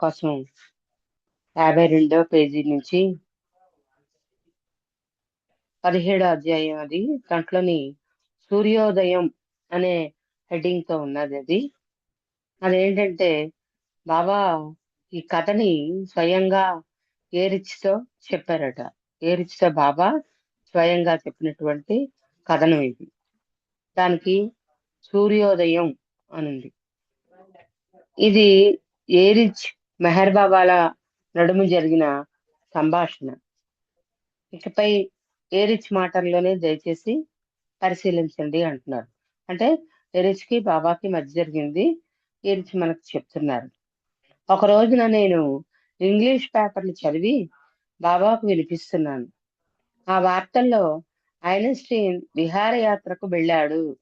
కోసం యాభై రెండో పేజీ నుంచి పదిహేడో అధ్యాయం అది. దాంట్లోని సూర్యోదయం అనే హెడ్డింగ్తో ఉన్నది అది. అదేంటంటే బాబా ఈ కథని స్వయంగా ఏరిచితో చెప్పారట. ఏరిచితో బాబా స్వయంగా చెప్పినటువంటి కథనం ఇది. దానికి సూర్యోదయం అనుంది. ఇది ఏరిచ్ మెహర్ బాబాల నడుము జరిగిన సంభాషణ. ఇకపై ఏరిచ్ మాటల్లోనే దయచేసి పరిశీలించండి అంటున్నారు. అంటే ఏరిచ్కి బాబాకి మధ్య జరిగింది ఏరిచ్ మనకు చెప్తున్నారు. ఒక రోజున నేను ఇంగ్లీష్ పేపర్లు చదివి బాబాకు వినిపిస్తున్నాను. ఆ వార్తల్లో ఐన్స్టీన్ విహారయాత్రకు వెళ్ళాడు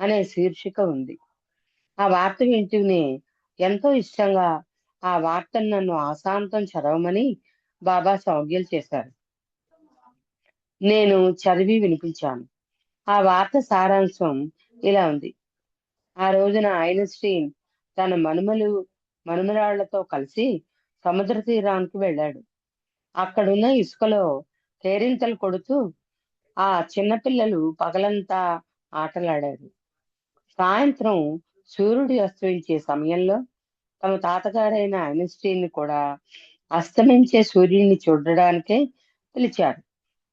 అనే శీర్షిక ఉంది. ఆ వార్త వింటూనే ఎంతో ఇష్టంగా ఆ వార్తను నన్ను ఆశాంతం చదవమని బాబా సౌజ్ఞలు చేశారు. నేను చదివి వినిపించాను. ఆ వార్త సారాంశం ఇలా ఉంది. ఆ రోజున ఐన్స్టీన్ తన మనుమలు మనుమరాళ్ళతో కలిసి సముద్ర తీరానికి వెళ్ళాడు. అక్కడున్న ఇసుకలో కేరింతలు కొడుతూ ఆ చిన్నపిల్లలు పగలంతా ఆటలాడారు. సాయంత్రం సూర్యుడు అస్తమించే సమయంలో తమ తాతగారైన ఐన్స్టీన్ కూడా అస్తమించే సూర్యుడిని చూడడానికే పిలిచారు.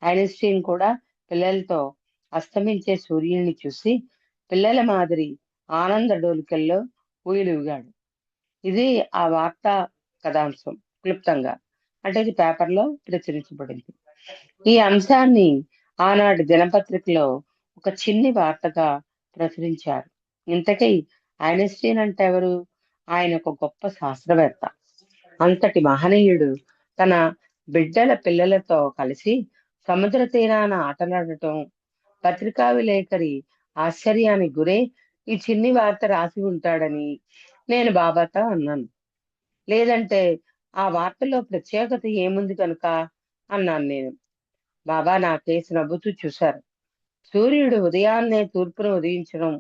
ఐన్స్టీన్ కూడా పిల్లలతో అస్తమించే సూర్యుడిని చూసి పిల్లల మాదిరి ఆనంద డోలికల్లో ఊయలుగాడు ఇది ఆ వార్తా కథాంశం క్లుప్తంగా. అంటే ఇది పేపర్లో ప్రచురించబడింది. ఈ అంశాన్ని ఆనాటి దినపత్రికలో ఒక చిన్ని వార్తగా ప్రచురించారు. ఇంతకీ ఐన్స్టీన్ అంటే ఎవరు? ఆయన ఒక గొప్ప శాస్త్రవేత్త. అంతటి మహనీయుడు తన బిడ్డల పిల్లలతో కలిసి సముద్ర తీరాన ఆటలాడటం పత్రికా విలేకరి ఆశ్చర్యానికి గురై ఈ చిన్ని వార్త రాసి ఉంటాడని నేను బాబాతో అన్నాను. లేదంటే ఆ వార్తలో ప్రత్యేకత ఏముంది కనుక? అన్నాను నేను. బాబా నా కేసు నవ్వుతూ చూశారు. సూర్యుడు ఉదయాన్నే తూర్పును ఉదయించడం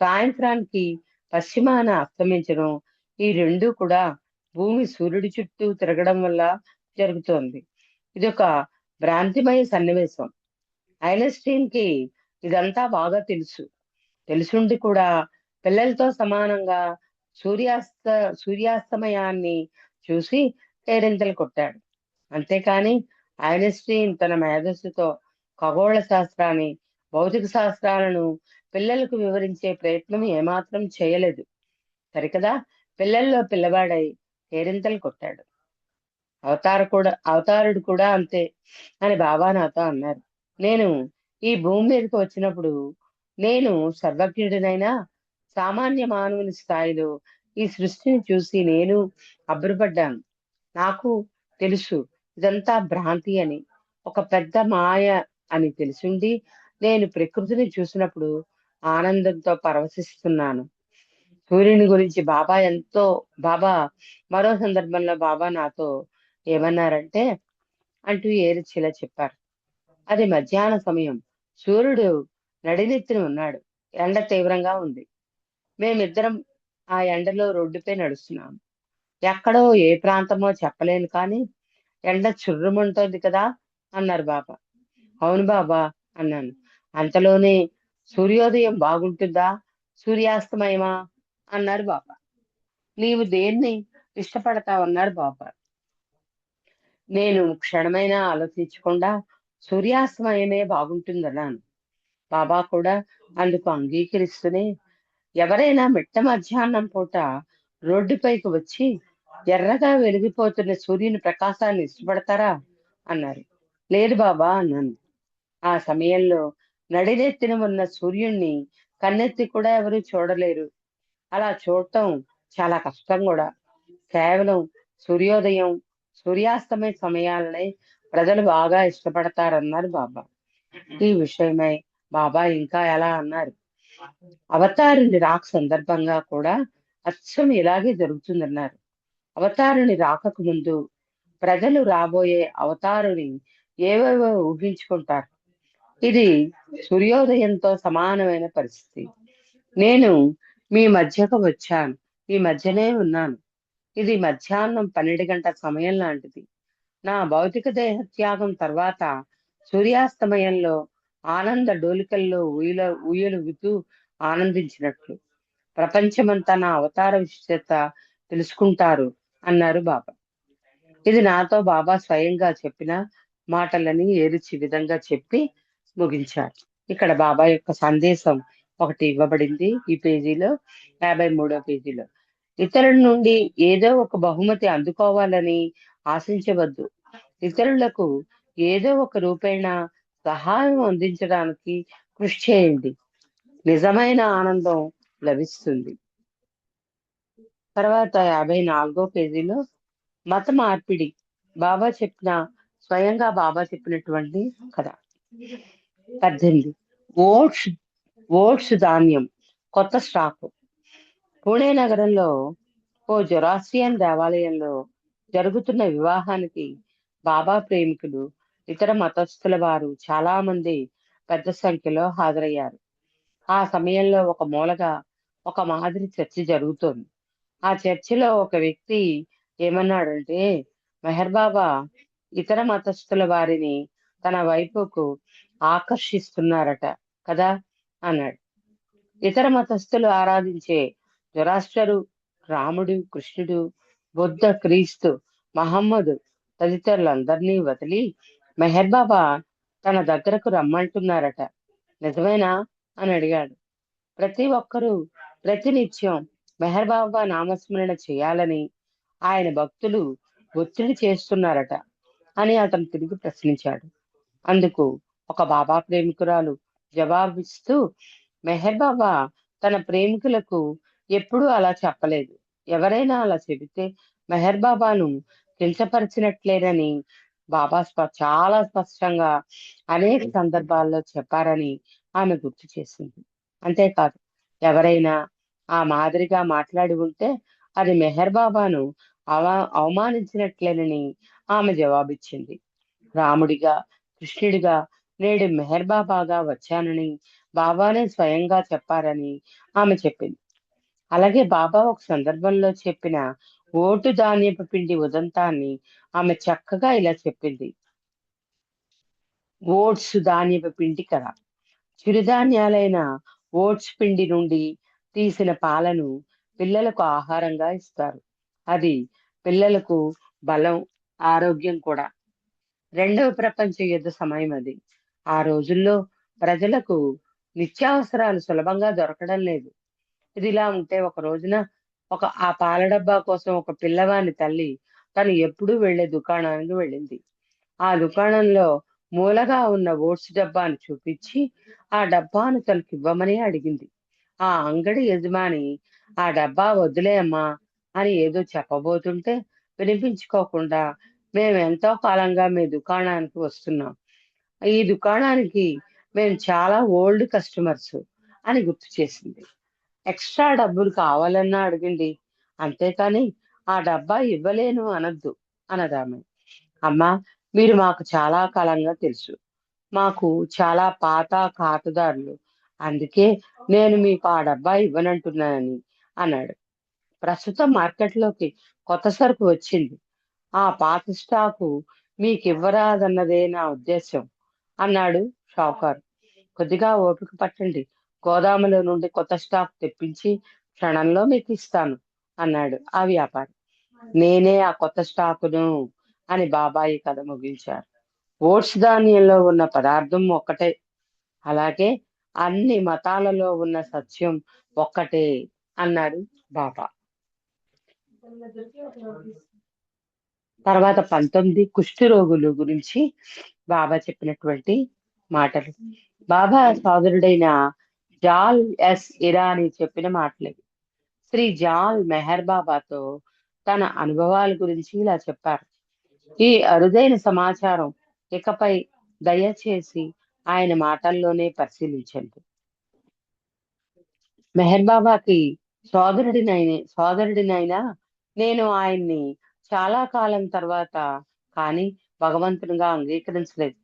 సాయంత్రానికి పశ్చిమాన అస్తమించడం ఈ రెండు కూడా భూమి సూర్యుడి చుట్టూ తిరగడం వల్ల జరుగుతోంది. ఇది ఒక భ్రాంతిమయ సన్నివేశం. ఐన్స్టీన్కి ఇదంతా బాగా తెలుసు. తెలుసుండి కూడా పిల్లలతో సమానంగా సూర్యాస్త సూర్యాస్తమయాన్ని చూసి పేరింతలు కొట్టాడు. అంతేకాని ఐన్స్టీన్ తన మేధస్సుతో ఖగోళ శాస్త్రాన్ని భౌతిక శాస్త్రాలను పిల్లలకు వివరించే ప్రయత్నం ఏమాత్రం చేయలేదు. సరికదా? పిల్లల్లో పిల్లవాడై కేరింతలు కొట్టాడు. అవతార కూడా అవతారుడు కూడా అంతే అని బాబా నాతో అన్నారు. నేను ఈ భూమి మీదకి వచ్చినప్పుడు నేను సర్వజ్ఞుడినైనా సామాన్య మానవుని స్థాయిలో ఈ సృష్టిని చూసి నేను అబ్బురపడ్డాను. నాకు తెలుసు ఇదంతా భ్రాంతి అని ఒక పెద్ద మాయ అని తెలిసిండి నేను ప్రకృతిని చూసినప్పుడు ఆనందంతో పరవశిస్తున్నాను. సూర్యుని గురించి బాబా ఎంతో బాబా మరో సందర్భంలో బాబా నాతో ఏమన్నారంటే అంటూ ఏరిచిలా చెప్పారు. అది మధ్యాహ్న సమయం. సూర్యుడు నడినెత్తిన ఉన్నాడు. ఎండ తీవ్రంగా ఉంది. మేమిద్దరం ఆ ఎండలో రోడ్డుపై నడుస్తున్నాం. ఎక్కడో ఏ ప్రాంతమో చెప్పలేను కానీ ఎండ చుర్రుముంటుంది కదా అన్నారు బాబా. అవును బాబా అన్నాను. అంతలోనే సూర్యోదయం బాగుంటుందా? సూర్యాస్తమయమా? అన్నారు బాబా నీవు దేన్ని ఇష్టపడతావన్నారు బాబా నేను క్షణమైనా ఆలోచించకుండా సూర్యాస్తమయమే బాగుంటుందన్నాను. బాబా కూడా అందుకు అంగీకరిస్తూనే ఎవరైనా మిట్ట మధ్యాహ్నం పూట రోడ్డుపైకి వచ్చి ఎర్రగా వెలిగిపోతున్న సూర్యుని ప్రకాశాన్ని ఇష్టపడతారా? అన్నారు. లేదు బాబా అన్నాను. ఆ సమయంలో నడినెత్తిన ఉన్న సూర్యుణ్ణి కన్నెత్తి కూడా ఎవరు చూడలేరు. అలా చూడటం చాలా కష్టం కూడా. కేవలం సూర్యోదయం సూర్యాస్తమయ సమయాలనే ప్రజలు బాగా ఇష్టపడతారన్నారు బాబా. ఈ విషయమై బాబా ఇంకా ఎలా అన్నారు? అవతారుని రాక సందర్భంగా కూడా అచ్చం ఇలాగే జరుగుతుందన్నారు. అవతారుని రాకకు ముందు ప్రజలు రాబోయే అవతారుని ఏవేవో ఊహించుకుంటారు. ఇది సూర్యోదయంతో సమానమైన పరిస్థితి. నేను మీ మధ్యకు వచ్చాను. మీ మధ్యనే ఉన్నాను. ఇది మధ్యాహ్నం పన్నెండు గంటల సమయం లాంటిది. నా భౌతిక దేహ త్యాగం తర్వాత సూర్యాస్తమయంలో ఆనంద డోలికల్లో ఊయల ఊయలుగుతూ ఆనందించినట్లు. ప్రపంచమంతా నా అవతార విశిష్టత తెలుసుకుంటారు అన్నారు బాబా. ఇది నాతో బాబా స్వయంగా చెప్పిన మాటలని ఏరిచి విధంగా చెప్పి ముగించారు. ఇక్కడ బాబా యొక్క సందేశం ఒకటి ఇవ్వబడింది ఈ పేజీలో యాభై మూడో పేజీలో. ఇతరుల నుండి ఏదో ఒక బహుమతి అందుకోవాలని ఆశించవద్దు. ఇతరులకు ఏదో ఒక రూపేణ సహాయం అందించడానికి కృషి చేయండి. నిజమైన ఆనందం లభిస్తుంది. తర్వాత యాభై నాలుగో పేజీలో మత మార్పిడి. బాబా చెప్పిన స్వయంగా బాబా చెప్పినటువంటి కథ. పద్దెనిమిది ఓట్స్ ఓట్స్ ధాన్యం కొత్త స్టాక్. పూణే నగరంలో ఓ జొరాస్ట్రియన్ దేవాలయంలో జరుగుతున్న వివాహానికి బాబా ప్రేమికులు ఇతర మతస్థుల వారు చాలా మంది పెద్ద సంఖ్యలో హాజరయ్యారు. ఆ సమయంలో ఒక మూలగా ఒక మాదిరి చర్చ జరుగుతోంది. ఆ చర్చిలో ఒక వ్యక్తి ఏమన్నాడంటే మెహర్ బాబా ఇతర మతస్థుల వారిని తన వైపుకు ఆకర్షిస్తున్నారట కదా అన్నాడు. ఇతర మతస్థులు ఆరాధించే జొరాస్టరు రాముడు కృష్ణుడు బుద్ధ క్రీస్తు మహమ్మదు తదితరులందరినీ వదిలి మెహర్ బాబా తన దగ్గరకు రమ్మంటున్నారట. నిజమేనా? అని అడిగాడు. ప్రతి ఒక్కరూ ప్రతినిత్యం మెహర్ బాబా నామస్మరణ చేయాలని ఆయన భక్తులు ఒత్తిడి చేస్తున్నారట అని అతను తిరిగి ప్రశ్నించాడు. అందుకు ఒక బాబా ప్రేమికురాలు జవాబిస్తూ మెహర్ బాబా తన ప్రేమికులకు ఎప్పుడూ అలా చెప్పలేదు. ఎవరైనా అలా చెబితే మెహర్ బాబాను కించపరిచినట్లేనని బాబా స్ప చాలా స్పష్టంగా అనేక సందర్భాల్లో చెప్పారని ఆమె గుర్తు చేసింది. అంతేకాదు ఎవరైనా ఆ మాదిరిగా మాట్లాడి ఉంటే అది మెహర్ బాబాను అవ అవమానించినట్లేనని ఆమె జవాబిచ్చింది. రాముడిగా కృష్ణుడిగా నేడు మెహర్బాబాగా వచ్చానని బాబానే స్వయంగా చెప్పారని ఆమె చెప్పింది. అలాగే బాబా ఒక సందర్భంలో చెప్పిన ఓటు ధాన్యపు పిండి ఉదంతాన్ని ఆమె చక్కగా ఇలా చెప్పింది. ఓట్స్ ధాన్యపు పిండి కదా. చిరుధాన్యాలైన ఓట్స్ పిండి నుండి తీసిన పాలను పిల్లలకు ఆహారంగా ఇస్తారు. అది పిల్లలకు బలం ఆరోగ్యం కూడా. రెండవ ప్రపంచ యుద్ధ సమయం అది. ఆ రోజుల్లో ప్రజలకు నిత్యావసరాలు సులభంగా దొరకడం లేదు. ఇది ఇలా ఉంటే ఒక రోజున ఒక ఆ పాల డబ్బా కోసం ఒక పిల్లవాని తల్లి తను ఎప్పుడూ వెళ్ళే దుకాణానికి వెళ్ళింది. ఆ దుకాణంలో మూలగా ఉన్న ఓట్స్ డబ్బాను చూపించి ఆ డబ్బాను తనకి ఇవ్వమని అడిగింది. ఆ అంగడి యజమాని ఆ డబ్బా వద్దులే అమ్మా అని ఏదో చెప్పబోతుంటే వినిపించుకోకుండా మేము ఎంతో కాలంగా మీ దుకాణానికి వస్తున్నాం. ఈ దుకాణానికి మేము చాలా ఓల్డ్ కస్టమర్స్ అని గుర్తు చేసింది. ఎక్స్ట్రా డబ్బులు కావాలన్నా అడిగింది అంతేకాని ఆ డబ్బా ఇవ్వలేను అనద్దు అన్నదామె. అమ్మా మీరు మాకు చాలా కాలంగా తెలుసు. మాకు చాలా పాత ఖాతాదారులు. అందుకే నేను మీకు ఆ డబ్బా ఇవ్వనంటున్నానని అన్నాడు. ప్రస్తుతం మార్కెట్లోకి కొత్త సరుకు వచ్చింది. ఆ పాత స్టాకు మీకు ఇవ్వరాదన్నదే నా ఉద్దేశం అన్నాడు షావుకారు కొద్దిగా ఓపిక పట్టండి. గోదాములో నుండి కొత్త స్టాక్ తెప్పించి క్షణంలో మీకు ఇస్తాను అన్నాడు ఆ వ్యాపారి. నేనే ఆ కొత్త స్టాకును అని బాబాయి కథ ముగించారు. ఓట్స్ ధాన్యంలో ఉన్న పదార్థం ఒక్కటే. అలాగే అన్ని మతాలలో ఉన్న సత్యం ఒక్కటే అన్నాడు బాబా. తర్వాత పంతొమ్మిది కుష్టి రోగులు గురించి బాబా చెప్పినటువంటి మాటలు. బాబా సోదరుడైన జాల్ ఎస్ ఇరానీ చెప్పిన మాటలు శ్రీ జాల్ మెహర్ బాబాతో తన అనుభవాల గురించి ఇలా చెప్పారు. ఈ అరుదైన సమాచారం ఇకపై దయచేసి ఆయన మాటల్లోనే పరిశీలించండి. మెహర్ బాబాకి సోదరుడినైన సోదరుడినైనా నేను ఆయన్ని చాలా కాలం తర్వాత కానీ భగవంతునిగా అంగీకరించలేదు.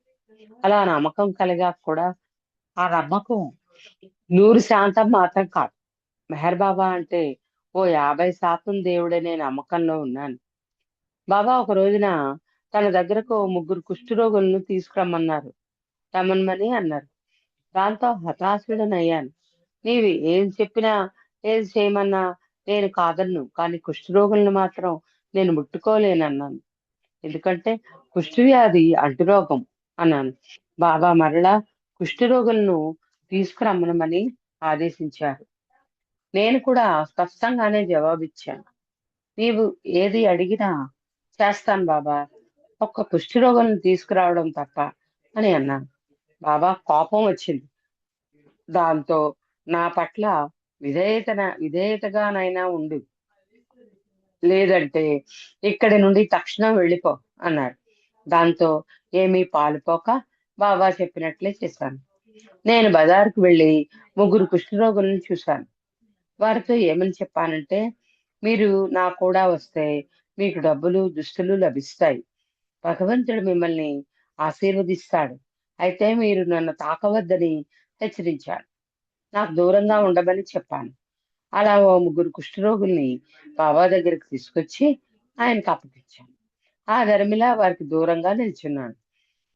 అలా నమ్మకం కలిగా కూడా ఆ నమ్మకం నూరు శాతం మాత్రం కాదు. మెహర్ బాబా అంటే ఓ యాభై శాతం దేవుడనే నమ్మకంలో ఉన్నాను. బాబా ఒక రోజున తన దగ్గరకు ముగ్గురు కుష్ఠరోగులను తీసుకురమ్మన్నారు. రమ్మని అన్నారు. దాంతో హతాశుడనయ్యాను. నీవి ఏం చెప్పినా ఏం చేయమన్నా నేను కాదన్ను కానీ కుష్ఠరోగులను మాత్రం నేను ముట్టుకోలేనన్నాను. ఎందుకంటే కుష్ఠవ్యాధి అంటురోగం అన్నాను. బాబా మరలా కుష్ఠరోగులను తీసుకురమ్మనమని ఆదేశించారు. నేను కూడా స్పష్టంగానే జవాబిచ్చాను. నీవు ఏది అడిగినా చేస్తాను బాబా. ఒక్క కుష్ఠరోగులను తీసుకురావడం తప్ప అని అన్నాను. బాబా కోపం వచ్చింది. దాంతో నా పట్ల విధేయతన విధేయతగానైనా ఉండు. లేదంటే ఇక్కడి నుండి తక్షణం వెళ్ళిపో అన్నాడు. దాంతో ఏమీ పాలుపోక బాబా చెప్పినట్లే చేశాను. నేను బజారుకు వెళ్ళి ముగ్గురు కుష్ఠరోగులను చూశాను. వారితో ఏమని చెప్పానంటే మీరు నా కూడా వస్తే మీకు డబ్బులు దుస్తులు లభిస్తాయి. భగవంతుడు మిమ్మల్ని ఆశీర్వదిస్తాడు. అయితే మీరు నన్ను తాకవద్దని హెచ్చరించాడు. నాకు దూరంగా ఉండమని చెప్పాను. అలా ఓ ముగ్గురు కుష్ఠరోగుల్ని బాబా దగ్గరికి తీసుకొచ్చి ఆయనకు అప్పగించాను. ఆ ధర్మిలా వారికి దూరంగా నిల్చున్నాను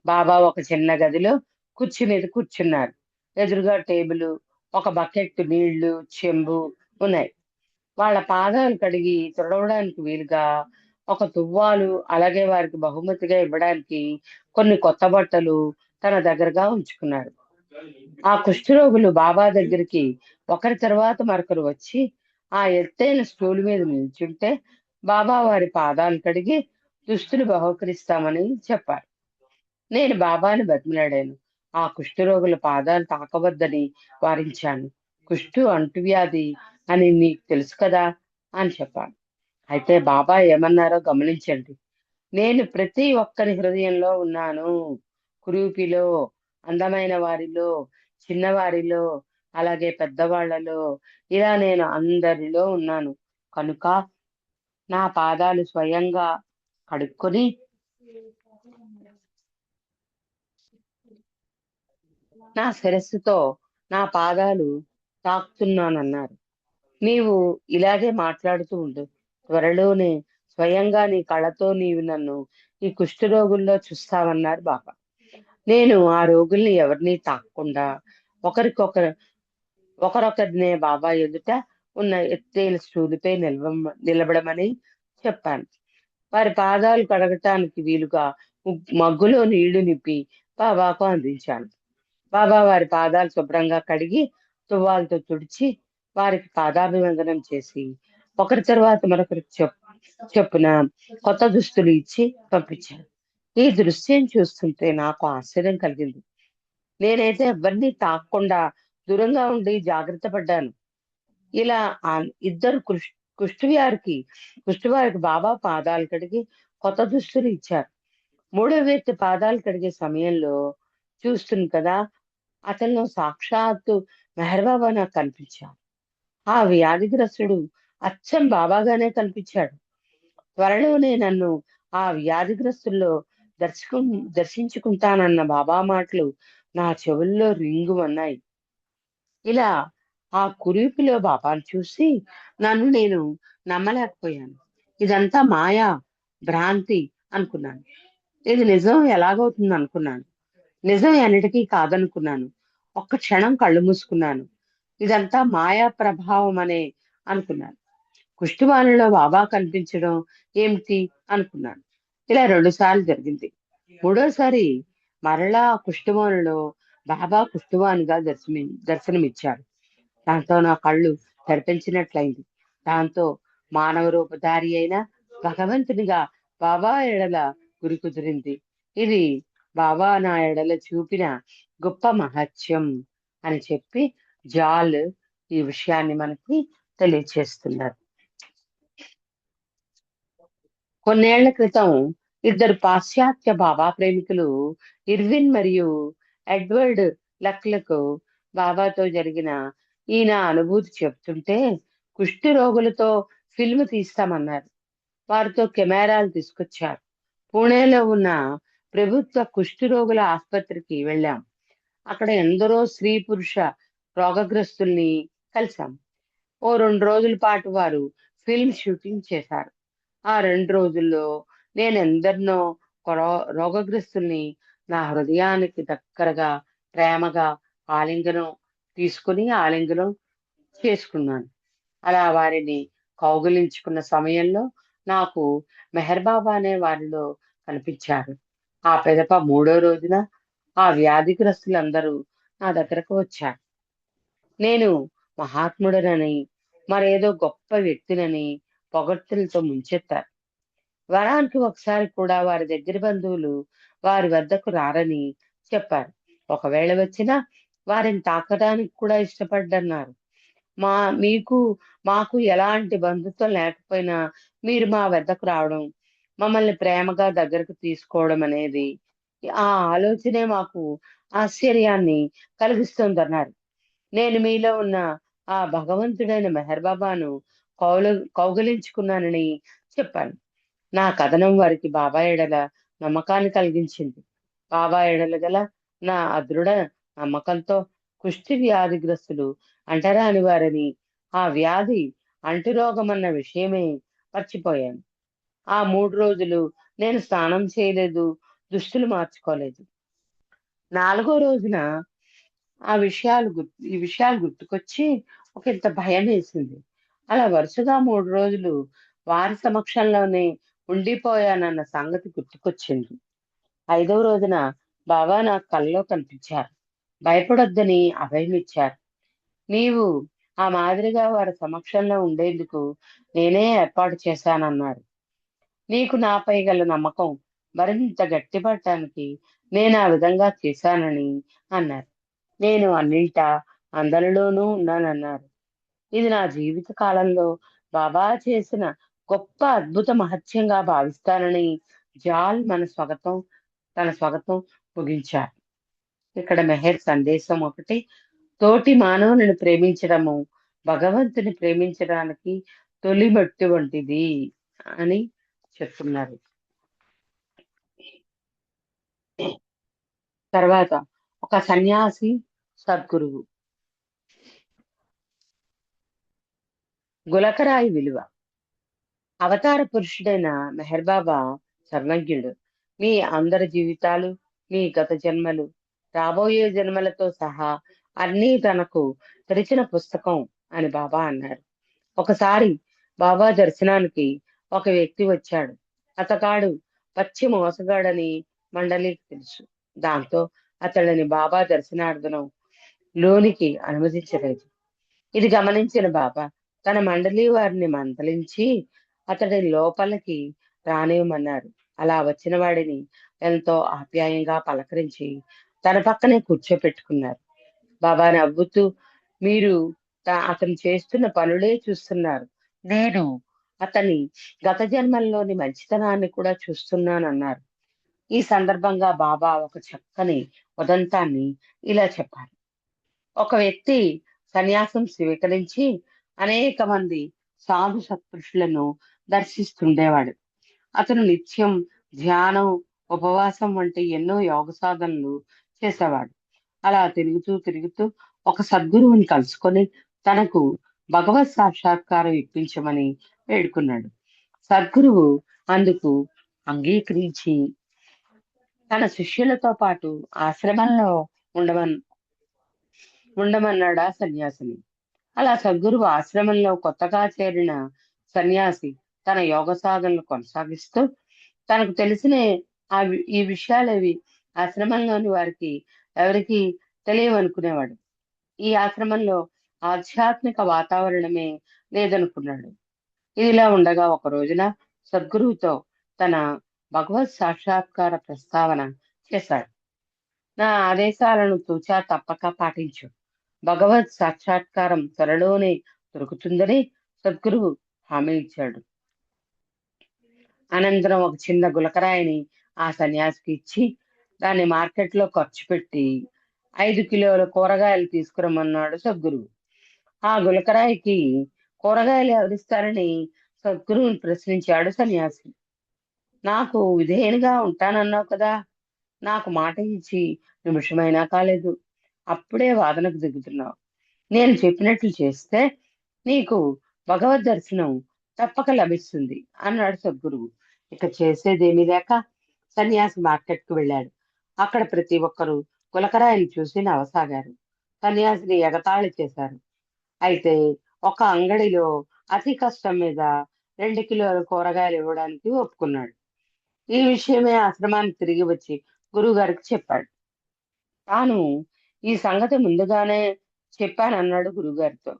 బాబా ఒక చిన్న గదిలో కుర్చీ మీద కూర్చున్నారు. ఎదురుగా టేబుల్ ఒక బకెట్ నీళ్ళు చెంబు ఉన్నాయి. వాళ్ళ పాదాలు కడిగి తుడవడానికి వీలుగా ఒక తువ్వాలు అలాగే వారికి బహుమతిగా ఇవ్వడానికి కొన్ని కొత్త బట్టలు తన దగ్గరగా ఉంచుకున్నాడు. ఆ కుష్ఠరోగులు బాబా దగ్గరికి ఒకరి తర్వాత మరొకరు వచ్చి ఆ ఎత్తైన స్టూల్ మీద నిల్చుంటే బాబా వారి పాదాలు కడిగి దుస్తులు బహుకరిస్తామని చెప్పారు నేను బాబాని బతిమలాడాను. ఆ కుష్ఠరోగుల పాదాలు తాకవద్దని వారించాను. కుష్టు అంటువ్యాధి అని నీకు తెలుసు కదా అని చెప్పాను అయితే బాబా ఏమన్నారో గమనించండి. నేను ప్రతి ఒక్కరి హృదయంలో ఉన్నాను. కురూపిలో అందమైన వారిలో చిన్నవారిలో అలాగే పెద్దవాళ్ళలో ఇలా నేను అందరిలో ఉన్నాను. కనుక నా పాదాలు స్వయంగా కడుక్కొని నా శిరస్సుతో నా పాదాలు తాకుతున్నానన్నారు. నీవు ఇలాగే మాట్లాడుతూ ఉండు. త్వరలోనే స్వయంగా నీ కళ్ళతో నీవు నన్ను ఈ కుష్ఠరోగుల్లో చూస్తావన్నారు బాబా. నేను ఆ రోగుల్ని ఎవరిని తాకకుండా ఒకరికొకరు ఒకరొకరినే బాబా ఎదుట ఉన్న ఎత్తైన స్టూలుపై నిల్వ నిలబడమని చెప్పాను. వారి పాదాలు కడగటానికి వీలుగా మగ్గులో నీళ్ళు నింపి బాబాకు అందించాను. బాబా వారి పాదాలు శుభ్రంగా కడిగి తువ్వాలతో తుడిచి వారికి పాదాభివందనం చేసి ఒకరి తర్వాత మరొకరి చెప్పున కొత్త దుస్తులు ఇచ్చి పంపించాను ఈ దృశ్యం చూస్తుంటే నాకు ఆశ్చర్యం కలిగింది. నేనైతే ఎవరిని తాకకుండా దూరంగా ఉండి జాగ్రత్త పడ్డాను. ఇలా ఇద్దరు కృష్ణ కుష్టివారికి కుష్టివారికి బాబా పాదాలు కడిగి కొత్త దుస్తులు ఇచ్చారు. మూడో వ్యక్తి పాదాలు కడిగే సమయంలో చూస్తుంది కదా అతను సాక్షాత్తు మెహర్బాబా నాకు కనిపించాడు. ఆ వ్యాధిగ్రస్తుడు అచ్చం బాబాగానే కనిపించాడు. త్వరలోనే నన్ను ఆ వ్యాధిగ్రస్తుల్లో దర్శకు దర్శించుకుంటానన్న బాబా మాటలు నా చెవుల్లో రింగు ఉన్నాయి ఇలా ఆ కురిపిలో బాబాను చూసి నన్ను నేను నమ్మలేకపోయాను. ఇదంతా మాయా భ్రాంతి అనుకున్నాను. ఇది నిజం ఎలాగవుతుంది అనుకున్నాను. నిజం ఎన్నిటికీ కాదనుకున్నాను. ఒక్క క్షణం కళ్ళు మూసుకున్నాను. ఇదంతా మాయా ప్రభావం అనే అనుకున్నాను. కుష్టివాణిలో బాబా కనిపించడం ఏమిటి అనుకున్నాను. ఇలా రెండు సార్లు జరిగింది. మూడోసారి మరలా కుష్టివాణిలో బాబా కుష్టివాణిగా దర్శనం దర్శనమిచ్చారు. దాంతో నా కళ్ళు తెరపించినట్లయింది. దాంతో మానవ రూపధారి అయిన భగవంతునిగా బాబా ఎడల గురి కుదిరింది. ఇది బాబా నా ఎడల చూపిన గొప్ప మహత్యం అని చెప్పి జాల్ ఈ విషయాన్ని మనకి తెలియచేస్తున్నారు. కొన్నేళ్ళ క్రితం ఇద్దరు పాశ్చాత్య బాబా ప్రేమికులు ఇర్విన్ మరియు ఎడ్వర్డ్ లక్లకు బాబాతో జరిగిన ఈయన అనుభూతి చెప్తుంటే కుష్టి రోగులతో ఫిల్మ్ తీస్తామన్నారు. వారితో కెమెరాలు తీసుకొచ్చారు. పూణేలో ఉన్న ప్రభుత్వ కుష్టి రోగుల ఆసుపత్రికి వెళ్ళాం. అక్కడ ఎందరో స్త్రీ పురుష రోగగ్రస్తుల్ని కలిసాం ఓ రెండు రోజుల పాటు వారు ఫిల్మ్ షూటింగ్ చేశారు. ఆ రెండు రోజుల్లో నేను ఎందరినో కొరో- రోగగ్రస్తుల్ని నా హృదయానికి దగ్గరగా ప్రేమగా ఆలింగనం తీసుకుని ఆలింగనం చేసుకున్నాను. అలా వారిని కౌగులించుకున్న సమయంలో నాకు మెహర్బాబా అనే వారిలో కనిపించారు. ఆ పెదప మూడో రోజున ఆ వ్యాధిగ్రస్తులందరూ నా దగ్గరకు వచ్చారు. నేను మహాత్ముడనని మరేదో గొప్ప వ్యక్తినని పొగడ్తలతో ముంచెత్తారు వరానికి ఒకసారి కూడా వారి దగ్గర బంధువులు వారి వద్దకు రారని చెప్పారు. ఒకవేళ వచ్చినా వారిని తాకడానికి కూడా ఇష్టపడ్డన్నారు. మా మీకు మాకు ఎలాంటి బంధుత్వం లేకపోయినా మీరు మా వద్దకు రావడం మమ్మల్ని ప్రేమగా దగ్గరకు తీసుకోవడం అనేది ఆ ఆలోచనే మాకు ఆశ్చర్యాన్ని కలిగిస్తుందన్నారు. నేను మీలో ఉన్న ఆ భగవంతుడైన మెహర్ బాబాను కౌలు కౌగలించుకున్నానని చెప్పాను. నా కథనం వారికి బాబా ఎడల నమ్మకాన్ని కలిగించింది. బాబా ఎడల గల నా అదృఢ నమ్మకంతో కుష్టి వ్యాధిగ్రస్తులు అంటరాని వారని ఆ వ్యాధి అంటురోగమన్న విషయమే మర్చిపోయాను. ఆ మూడు రోజులు నేను స్నానం చేయలేదు దుస్తులు మార్చుకోలేదు. నాలుగో రోజున ఆ విషయాలు గుర్తు ఈ విషయాలు గుర్తుకొచ్చి ఒక ఇంత భయం వేసింది అలా వరుసగా మూడు రోజులు వారి సమక్షంలోనే ఉండిపోయానన్న సంగతి గుర్తుకొచ్చింది. ఐదవ రోజున బాబా నాకు కల్లో కనిపించారు. భయపడొద్దని అభయమిచ్చారు. నీవు ఆ మాదిరిగా వారి సమక్షంలో ఉండేందుకు నేనే ఏర్పాటు చేశానన్నారు. నీకు నాపై గల నమ్మకం మరింత గట్టిపడటానికి నేను ఆ విధంగా చేశానని అన్నారు. నేను అన్నింటా అందరిలోనూ ఉన్నానన్నారు. ఇది నా జీవిత కాలంలో బాబా చేసిన గొప్ప అద్భుత మహత్యంగా భావిస్తానని జాల్ మన స్వాగతం తన స్వాగతం ముగించారు. ఇక్కడ మెహర్ సందేశం ఒకటి. తోటి మానవులను ప్రేమించడము భగవంతుని ప్రేమించడానికి తొలి మట్టి వంటిది అని చెప్తున్నారు. తర్వాత ఒక సన్యాసి సద్గురువు. గులకరాయి విలువ. అవతార పురుషుడైన మెహర్ బాబా సర్వజ్ఞుడు. మీ అందరి జీవితాలు మీ గత జన్మలు రాబోయే జన్మలతో సహా అన్నీ తనకు తెరిచిన పుస్తకం అని బాబా అన్నారు. ఒకసారి బాబా దర్శనానికి ఒక వ్యక్తి వచ్చాడు. అతగాడు పచ్చి మోసగాడని మండలికి తెలుసు. దాంతో అతడిని బాబా దర్శనార్థనం లోనికి అనుమతించలేదు. ఇది గమనించిన బాబా తన మండలి వారిని మందలించి అతడిని లోపలికి రానివ్వమన్నారు. అలా వచ్చిన వాడిని ఎంతో ఆప్యాయంగా పలకరించి తన పక్కనే కూర్చోపెట్టుకున్నారు. బాబా నవ్వుతూ మీరు అతను చేస్తున్న పనులే చూస్తున్నారు. నేను అతని గత జన్మల్లోని మంచితనాన్ని కూడా చూస్తున్నానన్నారు. ఈ సందర్భంగా బాబా ఒక చక్కని ఉదంతాన్ని ఇలా చెప్పారు. ఒక వ్యక్తి సన్యాసం స్వీకరించి అనేక మంది సాధు సత్పురుషులను దర్శిస్తుండేవాడు. అతను నిత్యం ధ్యానం ఉపవాసం వంటి ఎన్నో యోగ సాధనలు చేసేవాడు. అలా తిరుగుతూ తిరుగుతూ ఒక సద్గురువుని కలుసుకొని తనకు భగవత్ సాక్షాత్కారం ఇప్పించమని వేడుకున్నాడు. సద్గురువు అందుకు అంగీకరించి తన శిష్యులతో పాటు ఆశ్రమంలో ఉండమన్ ఉండమన్నాడా సన్యాసిని. అలా సద్గురువు ఆశ్రమంలో కొత్తగా చేరిన సన్యాసి తన యోగ సాధనలు కొనసాగిస్తూ తనకు తెలిసిన ఆ వి- ఈ విషయాలవి ఆశ్రమంలోని వారికి ఎవరికి తెలియవనుకునేవాడు ఈ ఆశ్రమంలో ఆధ్యాత్మిక వాతావరణమే లేదనుకున్నాడు. ఇదిలా ఉండగా ఒక రోజున సద్గురువుతో తన భగవత్ సాక్షాత్కార ప్రస్తావన చేశాడు. నా ఆదేశాలను తూచా తప్పక పాటించు. భగవత్ సాక్షాత్కారం త్వరలోనే దొరుకుతుందని సద్గురువు హామీ ఇచ్చాడు. అనంతరం ఒక చిన్న గులకరాయిని ఆ సన్యాసికి ఇచ్చి దాన్ని మార్కెట్లో ఖర్చు పెట్టి ఐదు కిలోల కూరగాయలు తీసుకురమ్మన్నాడు సద్గురువు. ఆ గులకరాయికి కూరగాయలు ఎవరిస్తారని సద్గురువుని ప్రశ్నించాడు సన్యాసి. నాకు విధేయునిగా ఉంటానన్నావు కదా నాకు మాట ఇచ్చి నిమిషమైనా కాలేదు అప్పుడే వాదనకు దిగుతున్నావు. నేను చెప్పినట్లు చేస్తే నీకు భగవద్ దర్శనం తప్పక లభిస్తుంది అన్నాడు సద్గురువు. ఇక చేసేదేమీ లేక సన్యాసి మార్కెట్కు వెళ్ళాడు. అక్కడ ప్రతి ఒక్కరూ గులకరాయిని చూసి నవసాగారు. సన్యాసిని ఎగతాళి చేశారు. అయితే ఒక అంగడిలో అతి కష్టం మీద రెండు కిలోల కూరగాయలు ఇవ్వడానికి ఒప్పుకున్నాడు. ఈ విషయమే ఆశ్రమానికి తిరిగి వచ్చి గురువుగారికి చెప్పాడు. తాను ఈ సంగతి ముందుగానే చెప్పానన్నాడు గురువుగారితో.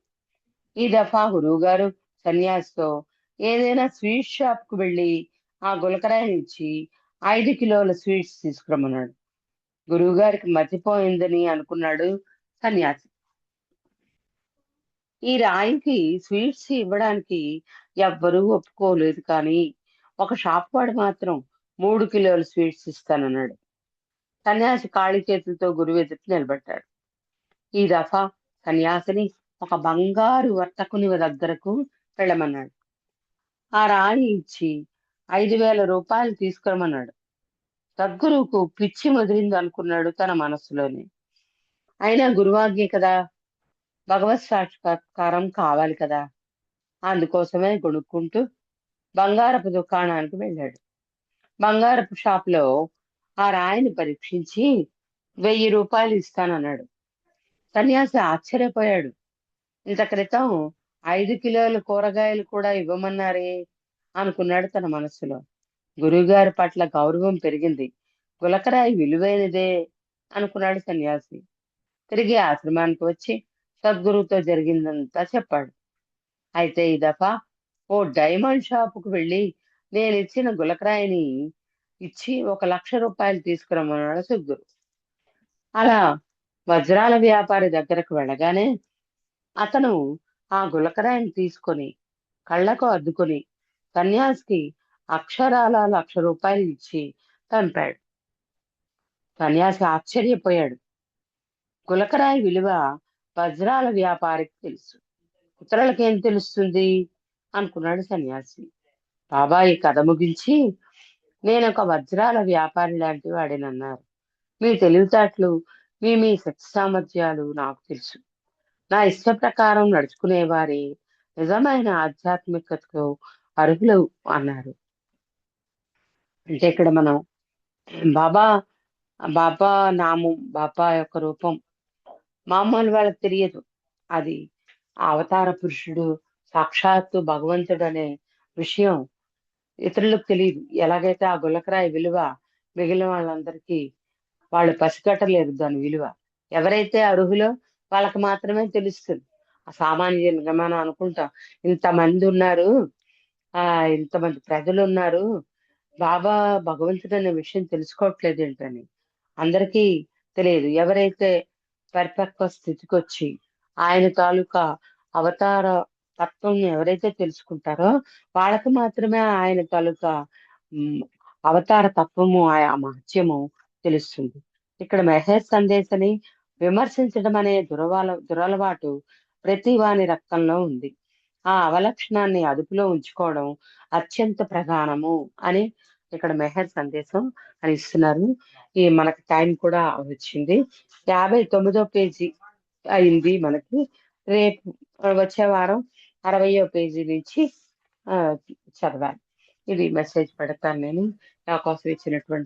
ఈ దఫా గురువుగారు సన్యాసితో ఏదైనా స్వీట్ షాప్కు వెళ్ళి ఆ గులకరాయిని ఇచ్చి ఐదు కిలోల స్వీట్స్ తీసుకురమ్మన్నాడు. గురువు గారికి మర్చిపోయిందని అనుకున్నాడు సన్యాసి. ఈ రాయికి స్వీట్స్ ఇవ్వడానికి ఎవ్వరూ ఒప్పుకోలేదు కానీ ఒక షాప్ వాడు మాత్రం మూడు కిలోల స్వీట్స్ ఇస్తానన్నాడు. సన్యాసి ఖాళీ చేతులతో గురువు ఎదుటి నిలబడ్డాడు. ఈ దఫా సన్యాసిని ఒక బంగారు వర్తకుని దగ్గరకు వెళ్ళమన్నాడు. ఆ రాయి ఇచ్చి ఐదు వేల రూపాయలు తీసుకురమన్నాడు సద్గురువుకు పిచ్చి ముదిరింది అనుకున్నాడు తన మనసులోనే. అయినా గురువాజ్ఞ కదా భగవత్ సాక్షాత్కారం కావాలి కదా. అందుకోసమే కొనుక్కుంటూ బంగారపు దుకాణానికి వెళ్ళాడు. బంగారపు షాప్లో ఆ రాయిని పరీక్షించి వెయ్యి రూపాయలు ఇస్తానన్నాడు. సన్యాసి ఆశ్చర్యపోయాడు. ఇంత క్రితం ఐదు కిలోల కూరగాయలు కూడా ఇవ్వమన్నారే అనుకున్నాడు తన మనస్సులో గురువుగారి పట్ల గౌరవం పెరిగింది. గులకరాయి విలువైనదే అనుకున్నాడు సన్యాసి. తిరిగి ఆశ్రమానికి వచ్చి సద్గురువుతో జరిగిందంతా చెప్పాడు. అయితే ఈ దఫా ఓ డైమండ్ షాపుకు వెళ్ళి నేను ఇచ్చిన గులకరాయిని ఇచ్చి ఒక లక్ష రూపాయలు తీసుకురమ్మన్నాడు సద్గురు. అలా వజ్రాల వ్యాపారి దగ్గరకు వెళ్ళగానే అతను ఆ గులకరాయిని తీసుకొని కళ్ళకు అద్దుకొని సన్యాసికి అక్షరాల లక్ష రూపాయలు ఇచ్చి పంపాడు సన్యాసి ఆశ్చర్యపోయాడు. గులకరాయి విలువ వజ్రాల వ్యాపారికి తెలుసు. ఇతరులకేం తెలుస్తుంది? అనుకున్నాడు సన్యాసి. బాబాయి కథ ముగించి నేను ఒక వజ్రాల వ్యాపారి లాంటి వాడినన్నారు. మీ తెలివితేటలు మీ మీ శక్తి సామర్థ్యాలు నాకు తెలుసు. నా ఇష్ట ప్రకారం నడుచుకునే వారి నిజమైన ఆధ్యాత్మికతకు అర్హులు అన్నారు. అంటే ఇక్కడ మనం బాబా బాబా నామం బాబా యొక్క రూపం మామూలు వాళ్ళకి తెలియదు. అది అవతార పురుషుడు సాక్షాత్తు భగవంతుడు అనే విషయం ఇతరులకు తెలియదు. ఎలాగైతే ఆ గులకరాయి విలువ మిగిలిన వాళ్ళందరికీ వాళ్ళు పసిగట్టలేరు దాని విలువ. ఎవరైతే అర్హులో వాళ్ళకి మాత్రమే తెలుస్తుంది. ఆ సామాన్యంగా మనం అనుకుంటాం. ఇంతమంది ఉన్నారు ఆ ఇంతమంది ప్రజలు ఉన్నారు బాబా భగవంతుడు అనే విషయం తెలుసుకోవట్లేదు ఏంటని. అందరికీ తెలియదు. ఎవరైతే పరిపక్వ స్థితికి వచ్చి ఆయన తాలూకా అవతార తత్వం ఎవరైతే తెలుసుకుంటారో వాళ్ళకి మాత్రమే ఆయన తాలూకా అవతార తత్వము ఆ మహత్యము తెలుస్తుంది. ఇక్కడ మెహర్ సందేశని విమర్శించడం అనే దురవాల దురలవాటు ప్రతి వాని రక్తంలో ఉంది. ఆ అవలక్షణాన్ని అదుపులో ఉంచుకోవడం అత్యంత ప్రధానము అని ఇక్కడ మెహర్ సందేశం అని ఇస్తున్నారు ఈ మనకి టైం కూడా వచ్చింది. యాభై తొమ్మిదో పేజీ అయింది మనకి. రేపు వచ్చే వారం అరవయో పేజీ నుంచి ఆ చదవాలి. ఇది మెసేజ్ పెడతాను నేను. నా కోసం ఇచ్చినటువంటి